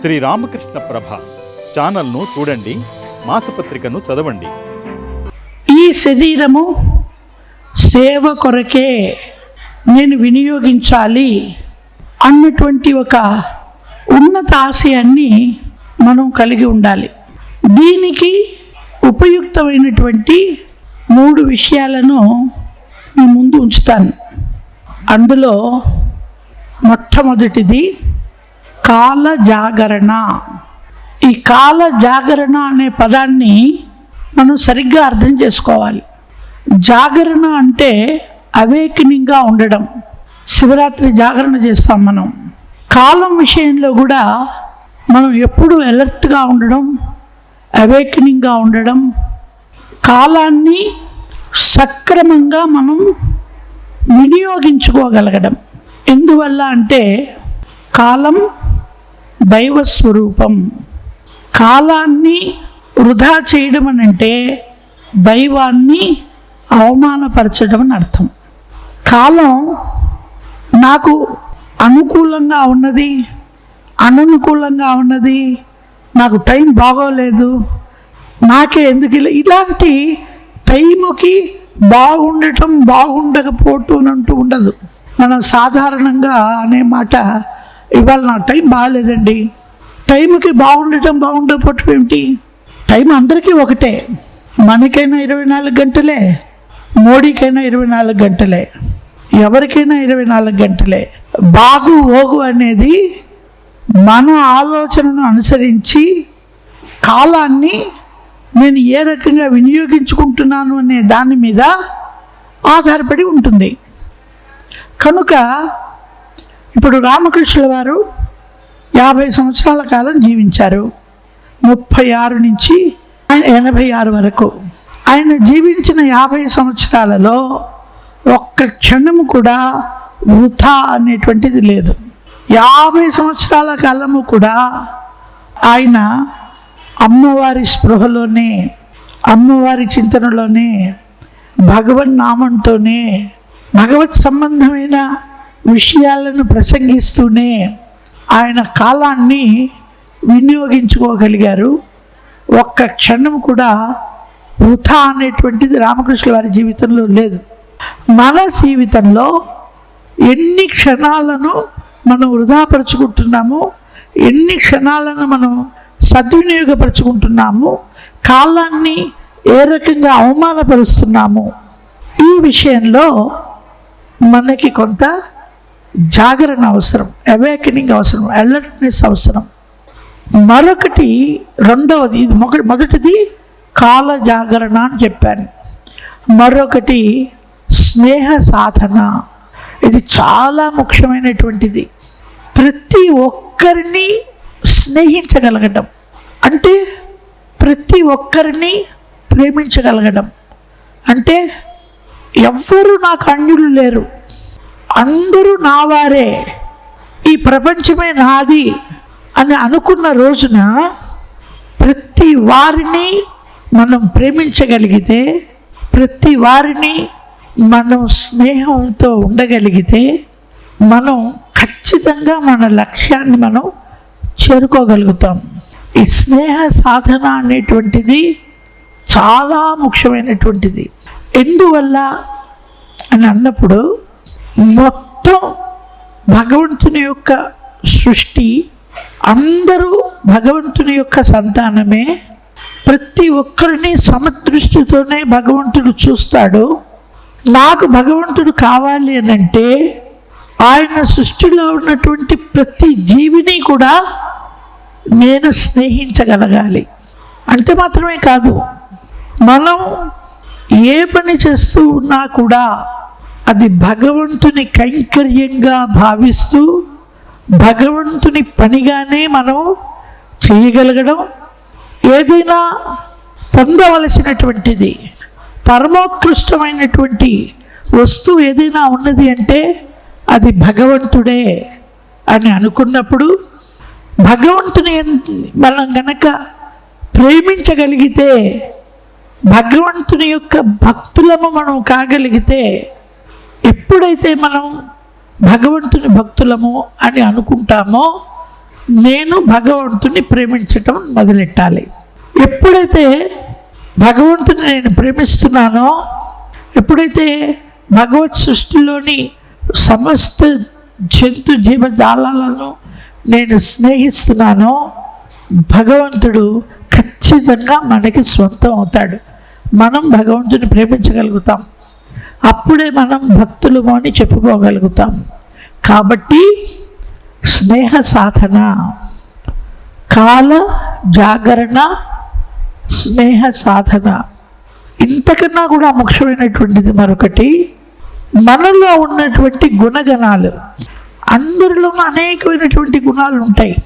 శ్రీ రామకృష్ణ ప్రభ ఛానల్ను చూడండి మాసపత్రికను చదవండి. ఈ శరీరము సేవ కొరకే నేను వినియోగించాలి అన్నటువంటి ఒక ఉన్నత ఆశయాన్ని మనం కలిగి ఉండాలి. దీనికి ఉపయుక్తమైనటువంటి మూడు విషయాలను మీ ముందు ఉంచుతాను. అందులో మొట్టమొదటిది కాల జాగరణ ఈ కాల జాగరణ అనే పదాన్ని మనం సరిగ్గా అర్థం చేసుకోవాలి. జాగరణ అంటే అవేకనింగ్గా ఉండడం. శివరాత్రి జాగరణ చేస్తాం మనం. కాలం విషయంలో కూడా మనం ఎప్పుడు అలర్ట్గా ఉండడం అవేకనింగ్గా ఉండడం కాలాన్ని సక్రమంగా మనం వినియోగించుకోగలగడం. ఎందువల్ల అంటే కాలం దైవ స్వరూపం కాలాన్ని వృధా చేయడం అని అంటే దైవాన్ని అవమానపరచడం అని అర్థం. కాలం నాకు అనుకూలంగా ఉన్నది అననుకూలంగా ఉన్నది నాకు టైం బాగోలేదు నాకే ఎందుకు ఇలా ఇలాంటి టైంకి బాగుండటం బాగుండకపోవటం అంటూ ఉండదు. మనం సాధారణంగా అనే మాట ఇవాళ నా టైం బాగాలేదండి. టైంకి బాగుండటం బాగుండకపోవటం ఏమిటి? టైం అందరికీ ఒకటే. మనకైనా ఇరవై నాలుగు గంటలే మోడీకైనా ఇరవై నాలుగు గంటలే ఎవరికైనా ఇరవై నాలుగు గంటలే. బాగు ఓగు అనేది మన ఆలోచనను అనుసరించి కాలాన్ని నేను ఏ రకంగా వినియోగించుకుంటున్నాను అనే దాని మీద ఆధారపడి ఉంటుంది. కనుక ఇప్పుడు రామకృష్ణుల వారు యాభై సంవత్సరాల కాలం జీవించారు. ముప్పై ఆరు నుంచి ఆయన ఎనభై ఆరు వరకు. ఆయన జీవించిన యాభై సంవత్సరాలలో ఒక్క క్షణము కూడా వృథా అనేటువంటిది లేదు. యాభై సంవత్సరాల కాలము కూడా ఆయన అమ్మవారి స్పృహలోనే అమ్మవారి చింతనలోనే భగవన్ నామంతోనే భగవత్ సంబంధమైన విషయాలను ప్రసంగిస్తూనే ఆయన కాలాన్ని వినియోగించుకోగలిగారు. ఒక్క క్షణం కూడా వృథా అనేటువంటిది రామకృష్ణ వారి జీవితంలో లేదు. మన జీవితంలో ఎన్ని క్షణాలను మనం వృధాపరుచుకుంటున్నాము ఎన్ని క్షణాలను మనం సద్వినియోగపరుచుకుంటున్నాము కాలాన్ని ఏ రకంగా అవమానపరుస్తున్నాము ఈ విషయంలో మనకి కొంత జాగరణ అవసరం అవేకనింగ్ అవసరం అలర్ట్నెస్ అవసరం. మరొకటి రెండవది ఇది మొక మొదటిది కాల జాగరణ అని చెప్పాను. మరొకటి స్నేహ సాధన. ఇది చాలా ముఖ్యమైనటువంటిది. ప్రతి ఒక్కరిని స్నేహించగలగడం అంటే ప్రతి ఒక్కరిని ప్రేమించగలగడం అంటే ఎవ్వరూ నాకు అన్యులు లేరు. అందరూ నా వారే ఈ ప్రపంచమే నాది అని అనుకున్న రోజున ప్రతి వారిని మనం ప్రేమించగలిగితే ప్రతి వారిని మనం స్నేహంతో ఉండగలిగితే మనం ఖచ్చితంగా మన లక్ష్యాన్ని మనం చేరుకోగలుగుతాం. ఈ స్నేహ సాధన అనేటువంటిది చాలా ముఖ్యమైనటువంటిది. ఎందువల్ల అని అన్నప్పుడు మొత్తం భగవంతుని యొక్క సృష్టి అందరూ భగవంతుని యొక్క సంతానమే. ప్రతి ఒక్కరిని సమదృష్టితోనే భగవంతుడు చూస్తాడు. నాకు భగవంతుడు కావాలి అని అంటే ఆయన సృష్టిలో ఉన్నటువంటి ప్రతి జీవిని కూడా నేను స్నేహించగలగాలి. అంతే మాత్రమే కాదు మనం ఏ పని చేస్తూ ఉన్నా కూడా అది భగవంతుని కైంకర్యంగా భావిస్తూ భగవంతుని పనిగానే మనం చేయగలగడం ఏదైనా పొందవలసినటువంటిది పరమోత్కృష్టమైనటువంటి వస్తువు ఏదైనా ఉన్నది అంటే అది భగవంతుడే అని అనుకున్నప్పుడు భగవంతుని మనం గనక ప్రేమించగలిగితే భగవంతుని యొక్క భక్తులము మనం కాగలిగితే ఎప్పుడైతే మనం భగవంతుని భక్తులము అని అనుకుంటామో నేను భగవంతుని ప్రేమించటం మొదలెట్టాలి. ఎప్పుడైతే భగవంతుని నేను ప్రేమిస్తున్నానో ఎప్పుడైతే భగవత్ సృష్టిలోని సమస్త జంతు జీవజాలాలను నేను స్నేహిస్తున్నానో భగవంతుడు ఖచ్చితంగా మనకి సొంతం అవుతాడు. మనం భగవంతుని ప్రేమించగలుగుతాం. అప్పుడే మనం భక్తులు అని చెప్పుకోగలుగుతాం. కాబట్టి స్నేహ సాధన కాల జాగరణ స్నేహ సాధన. ఇంతకన్నా కూడా ముఖ్యమైనటువంటిది మరొకటి మనలో ఉన్నటువంటి గుణగణాలు. అందరిలోనూ అనేకమైనటువంటి గుణాలు ఉంటాయి.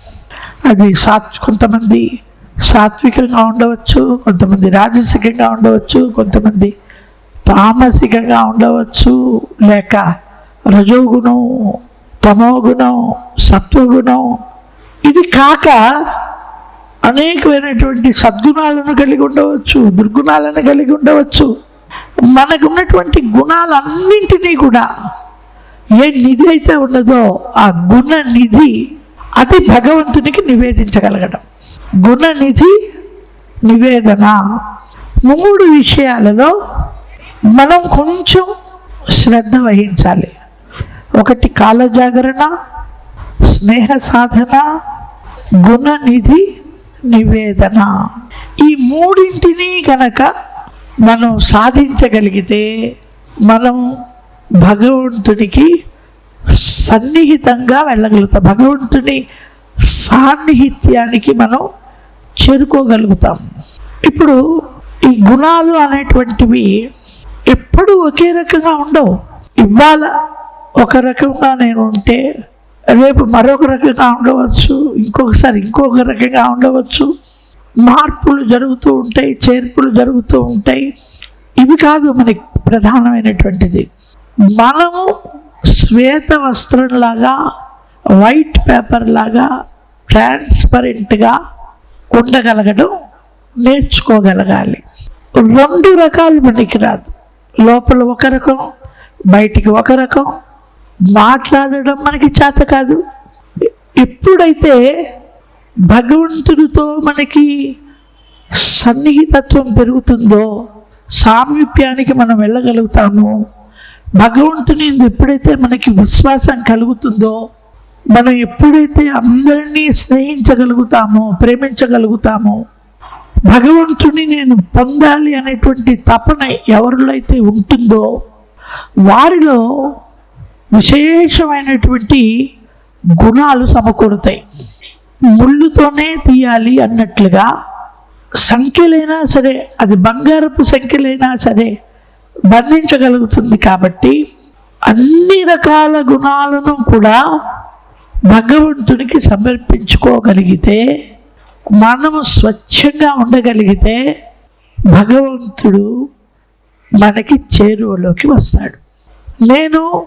అది సాత్ కొంతమంది సాత్వికంగా ఉండవచ్చు కొంతమంది రాజసికంగా ఉండవచ్చు కొంతమంది తామసికంగా ఉండవచ్చు లేక రజోగుణం తమోగుణం సత్వగుణం. ఇది కాక అనేకమైనటువంటి సద్గుణాలను కలిగి ఉండవచ్చు దుర్గుణాలను కలిగి ఉండవచ్చు. మనకు ఉన్నటువంటి గుణాలన్నింటినీ కూడా ఏ నిధి అయితే ఉన్నదో ఆ గుణ నిధి అది భగవంతునికి నివేదించగలగడం. గుణనిధి నివేదన. మూడు విషయాలలో మనం కొంచెం శ్రద్ధ వహించాలి. ఒకటి కాలజాగరణ స్నేహ సాధన గుణనిధి నివేదన. ఈ మూడింటిని కనుక మనం సాధించగలిగితే మనం భగవంతునికి సన్నిహితంగా వెళ్ళగలుగుతాం. భగవంతుని సాన్నిహిత్యానికి మనం చేరుకోగలుగుతాం. ఇప్పుడు ఈ గుణాలు అనేటువంటివి ఎప్పుడూ ఒకే రకంగా ఉండవు. ఇవాళ ఒక రకంగా నేను ఉంటే రేపు మరొక రకంగా ఉండవచ్చు ఇంకొకసారి ఇంకొక రకంగా ఉండవచ్చు. మార్పులు జరుగుతూ ఉంటాయి చేర్పులు జరుగుతూ ఉంటాయి. ఇవి కాదు మనకి ప్రధానమైనటువంటిది. మనము శ్వేత వస్త్రంలాగా వైట్ పేపర్ లాగా ట్రాన్స్పరెంట్గా ఉండగలగడం నేర్చుకోగలగాలి. రెండు రకాలు మనకి రాదు. లోపల ఒక రకం బయటికి ఒక రకం. మాట్లాడడం మనకి చేత కాదు. ఎప్పుడైతే భగవంతుడితో మనకి సన్నిహితత్వం పెరుగుతుందో సామీప్యానికి మనం వెళ్ళగలుగుతామో. భగవంతుని ఎప్పుడైతే మనకి విశ్వాసం కలుగుతుందో మనం ఎప్పుడైతే అందరినీ స్నేహించగలుగుతామో ప్రేమించగలుగుతామో భగవంతుని నేను పొందాలి అనేటువంటి తపన ఎవరిలో అయితే ఉంటుందో వారిలో విశేషమైనటువంటి గుణాలు సమకూరుతాయి. ముళ్ళుతోనే తీయాలి అన్నట్లుగా సంఖ్యలైనా సరే అది బంగారపు సంఖ్యలైనా సరే బంధించగలుగుతుంది కాబట్టి అన్ని రకాల గుణాలను కూడా భగవంతునికి సమర్పించుకోగలిగితే మనము స్వచ్ఛంగా ఉండగలిగితే భగవంతుడు మనకి చేరువలోకి వస్తాడు. నేను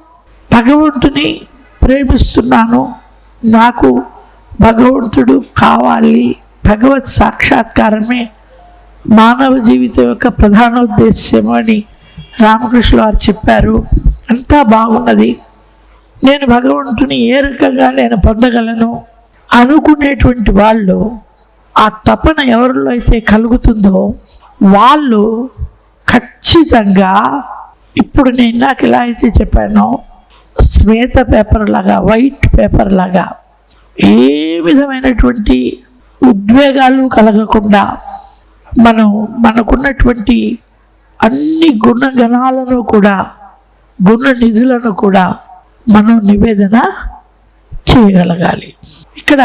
భగవంతుని ప్రేమిస్తున్నాను. నాకు భగవంతుడు కావాలి. భగవత్ సాక్షాత్కారమే మానవ జీవితం యొక్క ప్రధాన ఉద్దేశ్యం అని రామకృష్ణ వారు చెప్పారు. అంతా బాగున్నది. నేను భగవంతుని ఏ రకంగా నేను పొందగలను అనుకునేటువంటి వాళ్ళు ఆ తపన ఎవరిలో అయితే కలుగుతుందో వాళ్ళు ఖచ్చితంగా ఇప్పుడు నేను నాకు ఎలా అయితే చెప్పానో శ్వేత పేపర్ లాగా వైట్ పేపర్ లాగా ఏ విధమైనటువంటి ఉద్వేగాలు కలగకుండా మనం మనకున్నటువంటి అన్ని గుణగణాలను కూడా గుణ నిధులను కూడా మనం నివేదన చేయగలగాలి. ఇక్కడ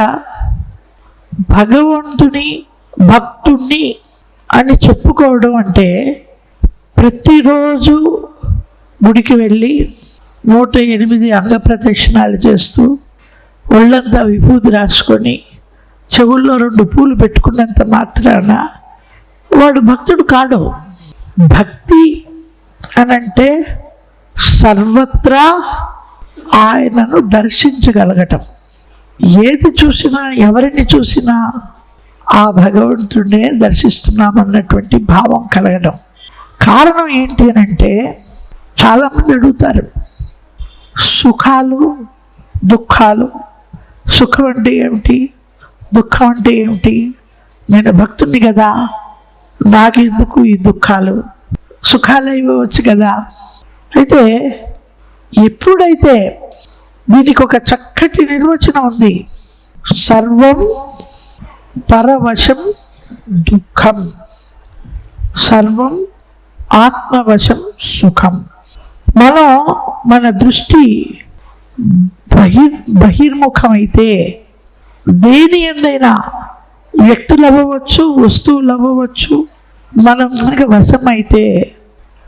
భగవంతుని భక్తుణ్ణి అని చెప్పుకోవడం అంటే ప్రతిరోజు గుడికి వెళ్ళి నూట ఎనిమిది అంగ ప్రదక్షిణాలు చేస్తూ ఒళ్ళంతా విభూతి రాసుకొని చెవుల్లో రెండు పూలు పెట్టుకున్నంత మాత్రాన వాడు భక్తుడు కాడు. భక్తి అనంటే సర్వత్రా ఆయనను దర్శించగలగటం. ఏది చూసినా ఎవరిని చూసినా ఆ భగవంతుడినే దర్శిస్తున్నామన్నటువంటి భావం కలగడం. కారణం ఏంటి అని అంటే చాలామంది అడుగుతారు సుఖాలు దుఃఖాలు సుఖం అంటే ఏమిటి? దుఃఖం అంటే ఏమిటి? నేను భక్తుడిని కదా నాకెందుకు ఈ దుఃఖాలు? సుఖాలు ఇవ్వవచ్చు కదా. అయితే ఎప్పుడైతే దీనికి ఒక చక్కటి నిర్వచనం ఉంది. సర్వం పరవశం దుఃఖం. సర్వం ఆత్మవశం సుఖం. మనం మన దృష్టి బహిర్ బహిర్ముఖమైతే దేని ఎందైనా వ్యక్తులు అవ్వవచ్చు వస్తువులు అవ్వవచ్చు మనం కనుక వశమైతే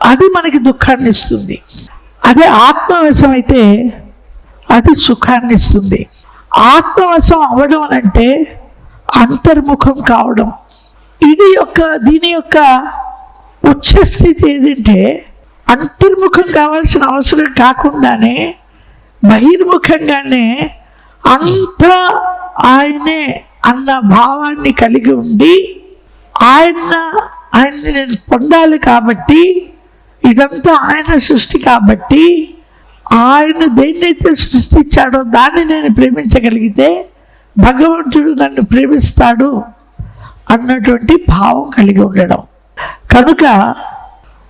అది మనకి దుఃఖాన్ని ఇస్తుంది. అదే ఆత్మవశం అయితే అది సుఖాన్ని ఇస్తుంది. ఆత్మవశం అవ్వడం అంటే అంతర్ముఖం కావడం. ఇది యొక్క దీని యొక్క ఉచ్చస్థితి ఏదంటే అంతర్ముఖం కావాల్సిన అవసరం కాకుండానే బహిర్ముఖంగానే అంతా ఆయనే అన్న భావాన్ని కలిగి ఉండి ఆయన ఆయన్ని నేను పొందాలి కాబట్టి ఇదంతా ఆయన సృష్టి కాబట్టి ఆయన దేన్నైతే సృష్టించాడో దాన్ని నేను ప్రేమించగలిగితే భగవంతుడు నన్ను ప్రేమిస్తాడు అన్నటువంటి భావం కలిగి ఉండడం. కనుక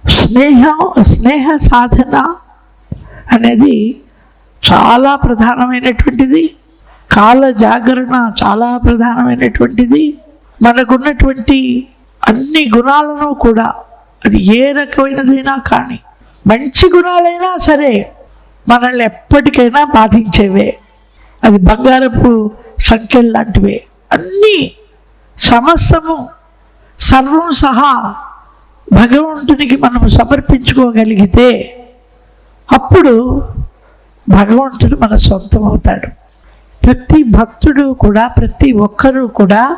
స్నేహం స్నేహ సాధన అనేది చాలా ప్రధానమైనటువంటిది. కాల జాగరణ చాలా ప్రధానమైనటువంటిది. మనకున్నటువంటి అన్ని గుణాలను కూడా అది ఏ రకమైనదైనా కానీ మంచి గుణాలైనా సరే మనల్ని ఎప్పటికైనా బాధించేవే. అది బంగారపు సంఖ్యలు లాంటివే. అన్నీ సమస్తము సర్వం సహా భగవంతునికి మనం సమర్పించుకోగలిగితే అప్పుడు భగవంతుడు మన సొంతం అవుతాడు ప్రతి భక్తుడు కూడా ప్రతి ఒక్కరూ కూడా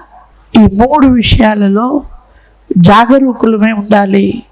ఈ మూడు విషయాలలో జాగరూకులమే ఉండాలి.